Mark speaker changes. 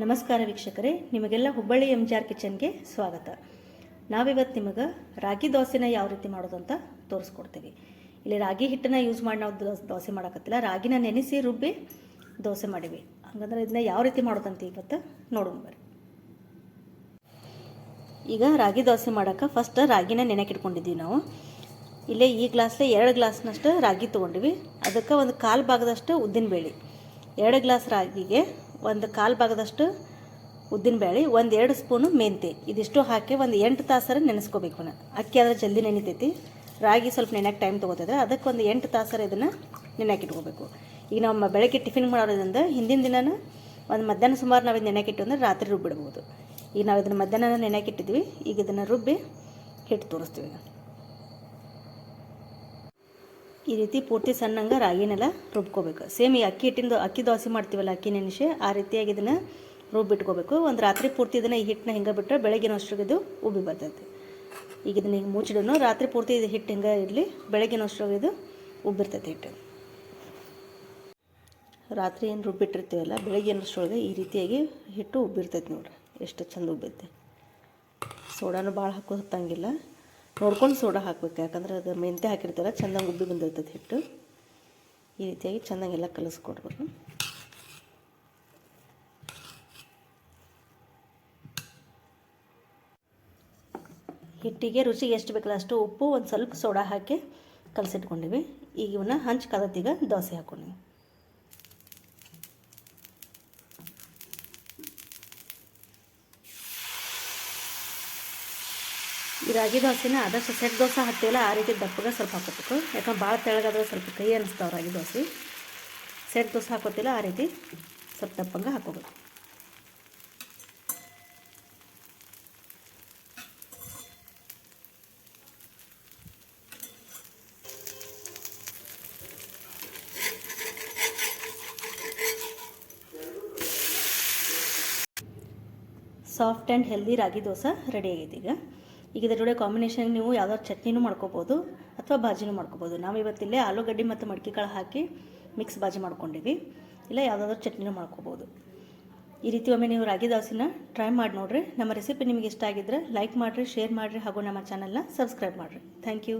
Speaker 1: ನಮಸ್ಕಾರ ವೀಕ್ಷಕರೇ, ನಿಮಗೆಲ್ಲ ಹುಬ್ಬಳ್ಳಿ ಎಂ ಜಿ ಆರ್ ಕಿಚನ್ಗೆ ಸ್ವಾಗತ. ನಾವಿವತ್ತು ನಿಮಗೆ ರಾಗಿ ದೋಸೆನ ಯಾವ ರೀತಿ ಮಾಡೋದು ಅಂತ ತೋರಿಸ್ಕೊಡ್ತೀವಿ. ಇಲ್ಲಿ ರಾಗಿ ಹಿಟ್ಟನ್ನ ಯೂಸ್ ಮಾಡಿ ನಾವು ದೋಸೆ ಮಾಡೋಕತ್ತಿಲ್ಲ. ರಾಗಿನ ನೆನೆಸಿ ರುಬ್ಬಿ ದೋಸೆ ಮಾಡಿವಿ. ಹಂಗಂದ್ರೆ ಇದನ್ನ ಯಾವ ರೀತಿ ಮಾಡೋದಂತ ಇವತ್ತು ನೋಡೋಣ ಬರ್ರಿ. ಈಗ ರಾಗಿ ದೋಸೆ ಮಾಡೋಕೆ ಫಸ್ಟ್ ರಾಗಿನ ನೆನೆಕಿಟ್ಕೊಂಡಿದ್ದೀವಿ ನಾವು. ಇಲ್ಲೇ ಈ ಗ್ಲಾಸ್ಲೇ ಎರಡು ಗ್ಲಾಸ್ನಷ್ಟು ರಾಗಿ ತೊಗೊಂಡಿವಿ. ಅದಕ್ಕೆ ಒಂದು ಕಾಲು ಭಾಗದಷ್ಟು ಉದ್ದಿನ ಬೇಳೆ ಎರಡು ಗ್ಲಾಸ್ ರಾಗಿಗೆ ಒಂದು ಕಾಲು ಭಾಗದಷ್ಟು ಉದ್ದಿನಬೇಳೆ ಒಂದು ಎರಡು ಸ್ಪೂನು ಮೆಂತೆ ಇದಿಷ್ಟು ಹಾಕಿ ಒಂದು ಎಂಟು ತಾಸರ ನೆನೆಸ್ಕೋಬೇಕು ನಾನು ಅಕ್ಕಿ ಆದರೆ ಜಲ್ದಿ ನೆನಿತೈತಿ. ರಾಗಿ ಸ್ವಲ್ಪ ನೆನೆಯೋಕೆ ಟೈಮ್ ತೊಗೋತಿದ್ರೆ ಅದಕ್ಕೆ ಒಂದು ಎಂಟು ತಾಸರ ಇದನ್ನು ನೆನೆಯೋಕೆ ಇಟ್ಕೋಬೇಕು ಈಗ ನಾವು ಬೆಳಗ್ಗೆ ಟಿಫಿನ್ ಮಾಡೋದ್ರಿಂದ ಹಿಂದಿನ ದಿನನ ಒಂದು ಮಧ್ಯಾಹ್ನ ಸುಮಾರು ನಾವು ಇದು ನೆನೆಯಕ್ಕೆ ಇಟ್ಟು ಅಂದ್ರೆ ರಾತ್ರಿ ರುಬ್ಬಿಡ್ಬೋದು. ಈಗ ನಾವು ಇದನ್ನು ಮಧ್ಯಾಹ್ನ ನೆನೆಯಾಕಿಟ್ಟಿದ್ವಿ. ಈಗ ಇದನ್ನು ರುಬ್ಬಿ ಹಿಟ್ಟು ತೋರಿಸ್ತೀವಿ. ಈ ರೀತಿ ಪೂರ್ತಿ ಸಣ್ಣಂಗೆ ರಾಗಿನೆಲ್ಲ ರುಬ್ಕೋಬೇಕು. ಸೇಮ್ ಈ ಅಕ್ಕಿ ಹಿಟ್ಟಿಂದು, ಅಕ್ಕಿ ದೋಸೆ ಮಾಡ್ತೀವಲ್ಲ ಅಕ್ಕಿ ನೆನೆಸಿ, ಆ ರೀತಿಯಾಗಿ ಇದನ್ನು ರುಬ್ಬಿಟ್ಕೋಬೇಕು. ಒಂದು ರಾತ್ರಿ ಪೂರ್ತಿ ಇದನ್ನು ಈ ಹಿಟ್ಟನ್ನ ಹಿಂಗೆ ಬಿಟ್ಟರೆ ಬೆಳಗಿನ ಅಷ್ಟ್ರಿಗೆ ಇದು ಉಬ್ಬಿ ಬರ್ತೈತಿ. ಈಗ ಇದನ್ನ ಹಿಂಗೆ ಮುಚ್ಚಿಡೋನು, ರಾತ್ರಿ ಪೂರ್ತಿ ಇದು ಹಿಟ್ಟು ಹಿಂಗೆ ಇರಲಿ, ಬೆಳಗಿನ ಅಷ್ಟ್ರಿಗೆ ಇದು ಉಬ್ಬಿರ್ತೈತೆ ಹಿಟ್ಟು. ರಾತ್ರಿ ಏನು ರುಬ್ಬಿಟ್ಟಿರ್ತೀವಲ್ಲ, ಬೆಳಗಿನ ಅಷ್ಟರೊಳಗೆ ಈ ರೀತಿಯಾಗಿ ಹಿಟ್ಟು ಉಬ್ಬಿರ್ತೈತೆ ನೋಡ್ರಿ, ಎಷ್ಟು ಚಂದ ಉಬ್ಬೈತೆ ಸೋಡಾನು ಭಾಳ ಹಾಕೋ ಹತ್ತಂಗಿಲ್ಲ. ನೋಡ್ಕೊಂಡು ಸೋಡಾ ಹಾಕ್ಬೇಕು, ಯಾಕಂದ್ರೆ ಅದು ಮೆಂತೆ ಹಾಕಿರ್ತಾರೆ ಚೆನ್ನಾಗಿ ಉಬ್ಬಿ ಬಂದಿರ್ತದೆ ಹಿಟ್ಟು. ಈ ರೀತಿಯಾಗಿ ಚೆನ್ನಾಗೆಲ್ಲ ಕಲಿಸ್ಕೊಡ್ಬೇಕು. ಹಿಟ್ಟಿಗೆ ರುಚಿಗೆ ಎಷ್ಟು ಬೇಕಲ್ಲ ಅಷ್ಟು ಉಪ್ಪು, ಒಂದು ಸ್ವಲ್ಪ ಸೋಡಾ ಹಾಕಿ ಕಲಸಿಟ್ಕೊಂಡಿವಿ. ಈಗ ಇವನ್ನ ಹಂಚ್ ಕದತ್ತೀಗ ದೋಸೆ ಹಾಕೊಂಡಿವಿ ಈ ರಾಗಿ ದೋಸೆನ ಆದಷ್ಟು ಸೆಟ್ ದೋಸೆ ಹಾಕ್ತೀವಲ್ಲ, ಆ ರೀತಿ ದಪ್ಪಗೆ ಸ್ವಲ್ಪ ಹಾಕೋಬೇಕು ಯಾಕಂದ್ರೆ ಭಾಳ ತೆಳಗಾದ್ರೆ ಸ್ವಲ್ಪ ಕೈ ಅನಿಸ್ತಾವೆ ರಾಗಿ ದೋಸೆ. ಸೆಟ್ ದೋಸೆ ಹಾಕೋತಿಲ್ಲ ಆ ರೀತಿ ಸ್ವಲ್ಪ ದಪ್ಪಂಗೆ ಹಾಕೋಬೇಕು soft and healthy ragi dosa ready ಆಗಿದೆ ಈಗ. ಈಗ ಇದರ ಜೊತೆ ಕಾಂಬಿನೇಷನ್ ನೀವು ಯಾವ್ದಾದ್ರು ಚಟ್ನಿನೂ ಮಾಡ್ಕೋಬೋದು ಅಥವಾ ಬಾಜಿನೂ ಮಾಡ್ಕೋಬೋದು. ನಾವು ಇವತ್ತಿಲ್ಲೇ ಆಲೂಗಡ್ಡೆ ಮತ್ತು ಮಡಿಕೆ ಕಾಳು ಹಾಕಿ ಮಿಕ್ಸ್ ಬಾಜಿ ಮಾಡ್ಕೊಂಡಿವಿ. ಇಲ್ಲ ಯಾವುದಾದ್ರು ಚಟ್ನಿನೂ ಮಾಡ್ಕೋಬೋದು. ಈ ರೀತಿ ಒಮ್ಮೆ ನೀವು ರಾಗಿ ದಾಸಿನ ಟ್ರೈ ಮಾಡಿ ನೋಡಿರಿ. ನಮ್ಮ ರೆಸಿಪಿ ನಿಮಗೆ ಇಷ್ಟ ಆಗಿದ್ರೆ ಲೈಕ್ ಮಾಡಿರಿ ಶೇರ್ ಮಾಡಿರಿ ಹಾಗೂ ನಮ್ಮ ಚಾನಲ್ನ ಸಬ್ಸ್ಕ್ರೈಬ್ ಮಾಡಿರಿ. Thank you